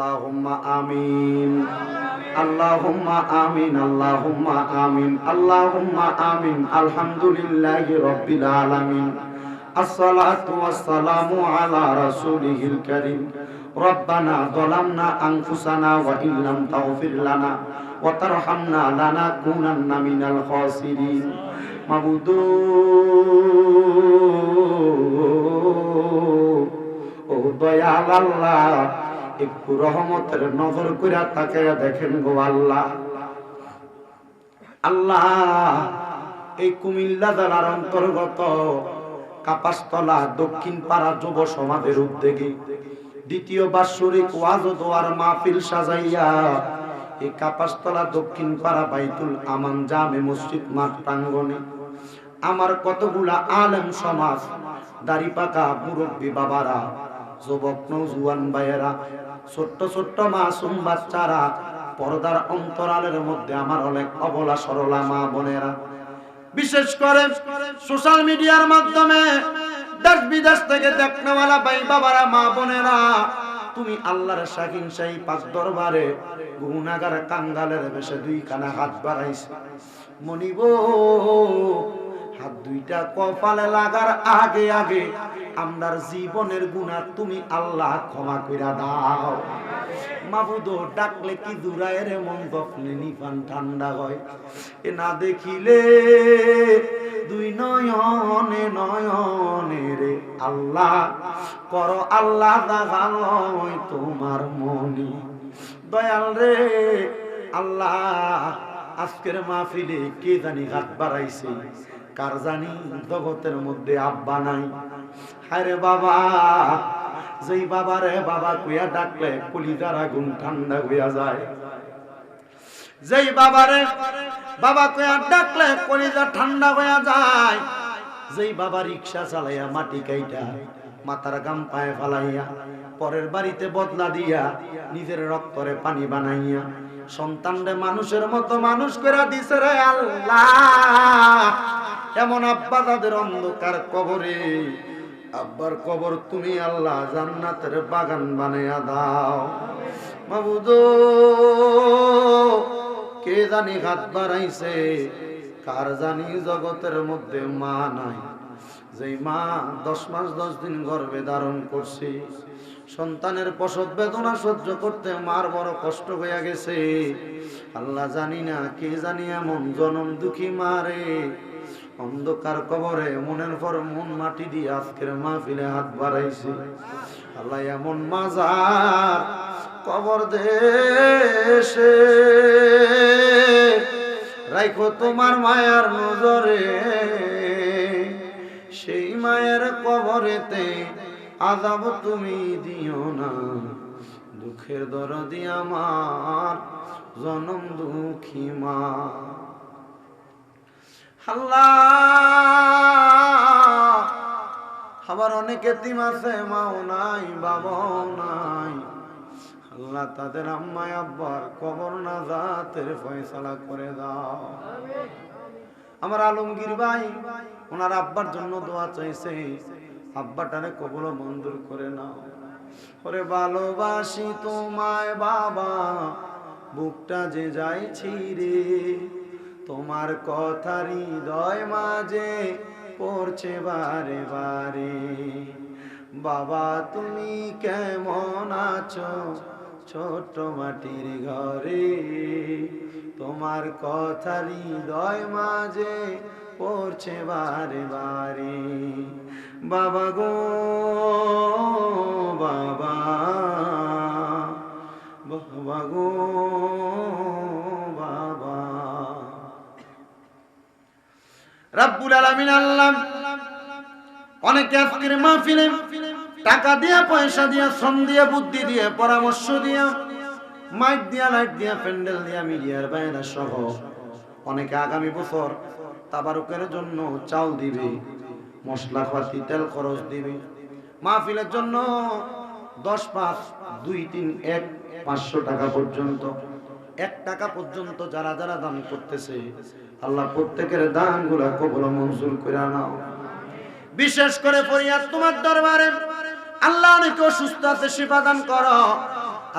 আল্লাহুম্মা আমিন। আল্লাহুম্মা আমিন আল্লাহুম্মা আমিন আল্লাহুম্মা আমিন, আলহামদুলিল্লাহি রাব্বিল আলামিন। আসসালাতু ওয়াসসালামু আলা রাসূলিহিল কারীম। রব্বানা একটু রহমতের নজর করে তাকে দেখেন গো আল্লাহ। আল্লাহ, এই কুমিল্লা জেলার অন্তর্গত কাপাসতলা দক্ষিণ পাড়া যুব সমাজের উদ্যোগে দ্বিতীয় বাৎসরিক ওয়াজ ও দোয়ার মাহফিল সাজাইয়া এই কাপাসতলা দক্ষিণ পাড়া বাইতুল আমান জামে মসজিদ মাঠ প্রাঙ্গণে আমার কতগুলা আলেম সমাজ দাড়ি পাকা মুরব্বী বাবারা, যুবক নৌজুয়ান ভাইয়েরা ছোট্ট ছোট্ট মাসুম বাচ্চারা পর্দার অন্তরালের মধ্যে আমার অনেক অবলা সরলা মা বোনেরা। বিশেষ করে সোশ্যাল মিডিয়ার মাধ্যমে দেশ বিদেশ থেকে দেখনেওয়ালা ভাই বাবারা, মা বোনেরা, তুমি আল্লাহর শাকিন শাহী পাক দরবারে গুনাগার কাঙ্গালের বেশে দুই কানা হাত বাড়াইছে। মনিব, হাত দুইটা কপালে লাগার আগে আগে আমরার জীবনের গুণা তুমি আল্লাহ ক্ষমা কইরা দাও। মাবুদ ডাকলে কি দূরায় রে মন গফলে নিফান ঠান্ডা হয়। এ না দেখিলে দুই নয়নে নয়নে রে আল্লাহ, কর আল্লাহ দাগালয় তোমার মনি। দয়াল রে আল্লাহ, আজকের মাহফিলে কে জানি হাত বাড়াইছে? কার জানি জগতের মধ্যে আব্বা নাই? আরে বাবা, যেই বাবা রে বাবা কুয়া ডাকলে কলিজার আগুন ঠান্ডা হইয়া যায়। যেই বাবারে বাবা কুয়া ডাকলে কলিজা ঠান্ডা হইয়া যায়। যেই বাবা রিক্সা চালাইয়া মাটি কাইটা মাথার গাম পায়ে ফালাইয়া পরের বাড়িতে বদলা দিয়া নিজের রক্তরে পানি বানাইয়া সন্তানরে মানুষের মতো মানুষ করে দিছে রে আল্লাহ। এমন আব্বা তাদের অন্ধকার কবরে, আব্বার কবর তুমি আল্লাহ জান্নাতের বাগান বানাইয়া দাও। মাবুদ, কে জানি হাত বাড়াইছে, কার জানি জগতের মধ্যে মা নাই। যেই মা দশ মাস দশ দিন গর্ভে ধারণ করছে, সন্তানের প্রসব বেদনা সহ্য করতে মার বড় কষ্ট হইয়া গেছে। আল্লাহ জানি না কে জানি এমন জনম দুঃখী মারে অন্ধকার কবরে মনের পর মন মাটি দিয়ে আজকের মাহফিলে হাত বাড়াইছে। আল্লাহ এমন মাজার কবর দেশে। রাইখো তোমার মায়ার নজরে। সেই মায়ের কবরেতে আজাব তুমি দিও না। দুঃখের দরদি আমার, জনম দুঃখী মা। আল্লাহ, আবার অনেক এতিম আছে, মাও নাই, বাবাও নাই। আল্লাহ তাদের আম্মায় আব্বার কবর না জাতের ফয়সালা করে দাও। আমার আলমগীর ভাই, ওনার আব্বার জন্য দোয়া চাইছে। আব্বাটারে কবল মঞ্জুর করে নাও। ওরে ভালোবাসি তোমায় বাবা, বুকটা যে যাইছি রে তোমার কথা হৃদয় মাঝে পড়ছে বারে বারে। বাবা, তুমি কেমন আছো ছোট মাটির ঘরে? তোমার কথা হৃদয় মাঝে পড়ছে বারে বারে। বাবা গো, বাবা বাবা গো, বাবা। রাব্বুল আলামিন আল্লাহ, অনেকে আজকের মাহফিলে টাকা দিয়া, পয়সা দিয়া, শ্রম দিয়া, বুদ্ধি দিয়ে, পরামর্শ দিয়া মাইক দিয়া, লাইট দিয়া, প্যান্ডেল দিয়া, মিডিয়ার বাইরা সহ। অনেকে আগামী বছর তাবারুকের জন্য চাল দিবে মশলাপাতি তেল খরচ দিবে। মাহফিলের জন্য দশ পাঁচ, দুই, তিন, এক, পাঁচশো টাকা পর্যন্ত। এক টাকা পর্যন্ত যারা যারা দান করতেছে, আল্লাহ প্রত্যেকের দানগুলা কবল মঞ্জুর করে নাও। বিশেষ করে ফরিয়াদ তোমার দরবারে। আল্লাহ অনেকে অসুস্থ আছে, সেবা দান করো।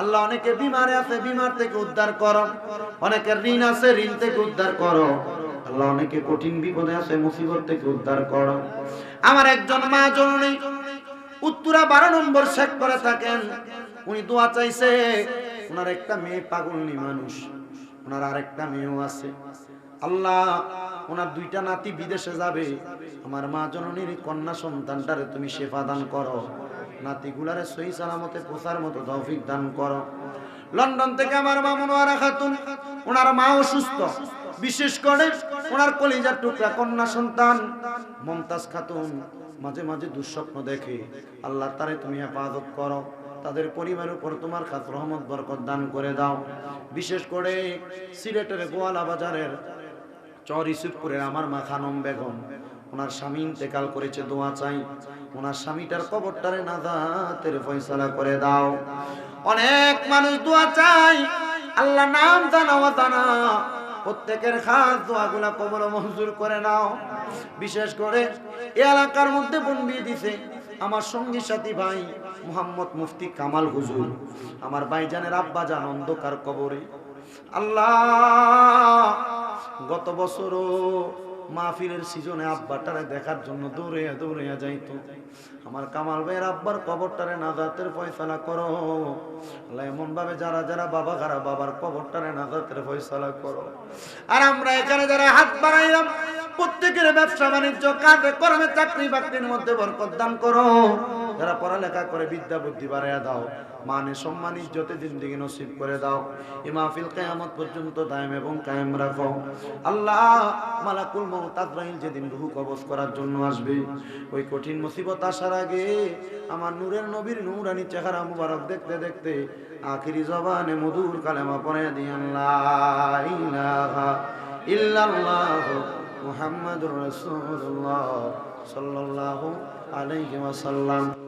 আল্লাহ অনেকে বিমারে আছে, বিমার থেকে উদ্ধার করো। অনেকের ঋণ আছে, ঋণ থেকে উদ্ধার করো। আল্লাহ অনেকে কঠিন বিপদে আছে, মুসিবত থেকে উদ্ধার করো। আমার একজন মা জননী উত্তরা বারো নম্বর শেখ করে থাকেন। উনি দোয়া চাইছে, ওনার একটা মেয়ে পাগলনি মানুষ, ওনার আরেকটা মেয়েও আছে। আল্লাহ, ওনার দুইটা নাতি বিদেশে যাবে। আমার মা জননীর কন্যা সন্তানটারে তুমি সেবা দান করো। নাতিগুলারে সহি সালামতে পোষার মতো তৌফিক দান করো। লন্ডন থেকে আমার মা মনোয়ারা খাতুন, ওনার মা অসুস্থ। বিশেষ করে ওনার কলিজার টুকরা কন্যা সন্তান, মমতাজ খাতুন, মাঝে মাঝে দুঃস্বপ্ন দেখে। আল্লাহ তারে তুমি হেফাজত করো, তাদের পরিবারের উপর তোমার খাস রহমত, বরকত দান করে দাও। বিশেষ করে সিলেটের গোয়ালা বাজারের চর ইসুফপুরের আমার মা খানম বেগম। ওনার স্বামী ইন্তেকাল করেছে, দোয়া চাই। ওনার স্বামীটার কবরটারে নাজাতের ফয়সালা করে দাও। অনেক মানুষ দোয়া চাই আল্লাহ নাম জানা জানা প্রত্যেকের খাস দোয়াগুলা কবর মঞ্জুর করে নাও। বিশেষ করে এ এলাকার মধ্যে বন্দি দিছে আমার সঙ্গী সাথী ভাই মোহাম্মদ মুফতি কামাল হুজুর। আমার ভাইজানের আব্বা জান অন্ধকার কবরে। আল্লাহ, গত বছরও মাহফিলের সিজনে আব্বাটারে দেখার জন্য দৌড়ে দৌড়ে যাইতো। আমার কামাল ভাইয়ের আব্বার কবরটারে নাজাতের ফয়সালা করো। এমন ভাবে যারা যারা বাবা খারা বাবার কবরটারে নাজাতের ফয়সালা করো। আর আমরা এখানে যারা হাত বাড়াইলাম, প্রত্যেকের ব্যবসা বাণিজ্য, কাজে, কর্মে চাকরি বাকরির মধ্যে বরকত দান করো। যারা পড়ালেখা করে, বিদ্যা বুদ্ধি বাড়াইয়া দাও মানে সম্মান, ইজ্জতে জিন্দিগি নসিব করে দাও। এ মাহফিল কিয়ামত পর্যন্ত দায়েম এবং কায়েম রাখো। আল্লাহ মালাকুল আজরাইল যেদিন রূহ কবজ করার জন্য আসবে, ওই কঠিন মুসিবত আসার আগে আমার নূরের নবীর নূরানি চেহারা মুবারক দেখতে দেখতে আখিরি জবানে মধুর কালেমা পড়ে দিয়ে আল্লাহ ইলাহা ইল্লাল্লাহ মুহাম্মাদুর রাসূলুল্লাহ সাল্লাল্লাহু আলাইহি ওয়াসাল্লাম।